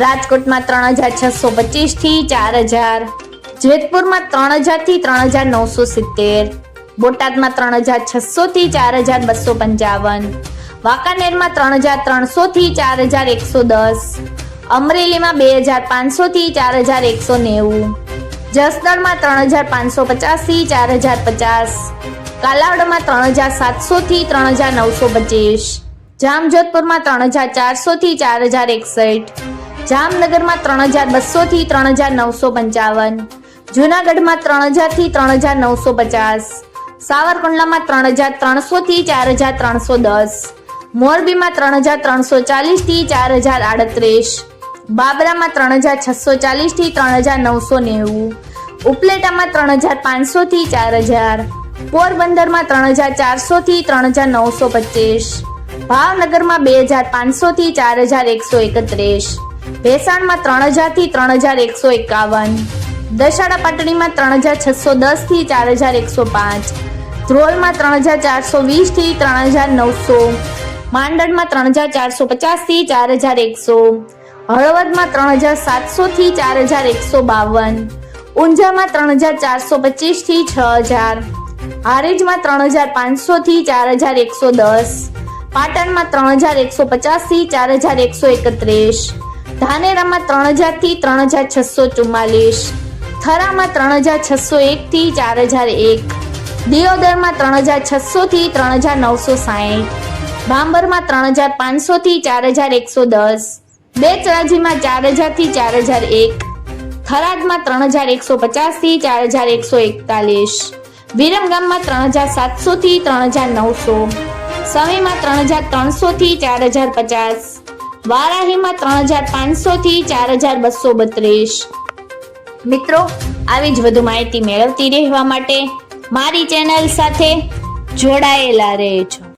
રાજકોટમાં ત્રણ હજાર છસો પચીસથી ચાર હજાર, જેતપુરમાં ત્રણ હજારથી ત્રણ હજાર નવસો સિત્તેર, બોટાદમાં ત્રણ હજાર છસો થી ચાર હજાર બસો પંચાવન, વાંકાનેરમાં ત્રણ હજાર ત્રણસો થી ચાર હજાર એકસો દસ, અમરેલીમાં બે હજાર પાંચસો થી ચાર હજાર એકસો નેવું, જસદણમાં ત્રણ હજાર પાંચસો પચાસથી ચાર હજાર પચાસ, કાલાવડમાં ત્રણ હજાર સાતસો થી ત્રણ હજાર નવસો પચીસ, જામજોધપુરમાં ત્રણ હજાર ચારસો થી ચાર હજાર એકસઠ જામનગરમાં ત્રણ હજાર બસો થી ત્રણ હજાર નવસો પંચાવન જુનાગઢમાં ત્રણ હજારથી ત્રણ હજાર નવસો પચાસ સાવરકુંડલામાં ત્રણ હજાર ત્રણસો થી ચાર હજાર ત્રણસો દસ મોરબીમાં ત્રણ હજાર ત્રણસો ચાલીસથી ચાર હજાર આડત્રીસ બાબરામાં ત્રણ હજાર છસો ચાલીસથી ત્રણ હજાર નવસો નેવું ઉપલેટામાં ત્રણ હજાર પાંચસો થી ચાર હજાર પોરબંદરમાં ત્રણ હજાર ચારસો થી ત્રણ હજાર નવસો પચીસ ભાવનગરમાં બે હજાર પાંચસો થી ચાર હજાર એકસો એકત્રીસ ભેસાણમાં ત્રણ હજારથી ત્રણ હજાર એકસો એકાવન. દશાડા પાટણીમાં ત્રણ હજાર છસો દસથી ચાર હજાર એકસો પાંચ. ધ્રોલમાં ત્રણ હજાર ચારસો વીસથી ત્રણ હજાર નવસો માંડળમાં ત્રણ હજાર ચારસો પચાસથી ચાર હજાર એકસો હળવદમાં ત્રણ હજાર સાતસો થી ચાર હજાર એકસો બાવન. ઊંઝામાં ત્રણ હજાર ચારસો પચીસથી છ હજાર હારેજમાં ત્રણ હજાર પાંચસો થી ચાર હજાર એકસો દસ. પાટણમાં ત્રણ હજાર એકસો પચાસથી ચાર હજાર એકસો એકત્રીસ. ધાનેરામાં ત્રણ હજારથી ત્રણ હજાર છસો ચુમ્માલીસ થરામાં ત્રણ હજાર છસો એક થી ચાર હજાર એક દિયોદરમાં ત્રણ હજાર છસો થી ત્રણ હજાર નવસો સાહીઠ ભાંબરમાં ત્રણ હજાર પાંચસો થી ચાર હજાર એકસો દસ બેચરાજીમાં ચાર હજારથી ચાર હજાર એક થરાદમાં ત્રણ હજાર એકસો પચાસથી ચાર હજાર એકસો એકતાલીસ વિરમગામમાં ત્રણ હજાર સાતસો થી ત્રણ હજાર નવસો સમીમાં ત્રણ હજાર ત્રણસો થી ચાર હજાર પચાસ વારાહીમાં ત્રણ હજાર પાંચસો થી ચાર હજાર બસો બત્રીસ. મિત્રો, આવી જ વધુ માહિતી મેળવતી રહેવા માટે મારી ચેનલ સાથે જોડાયેલા રહેજો.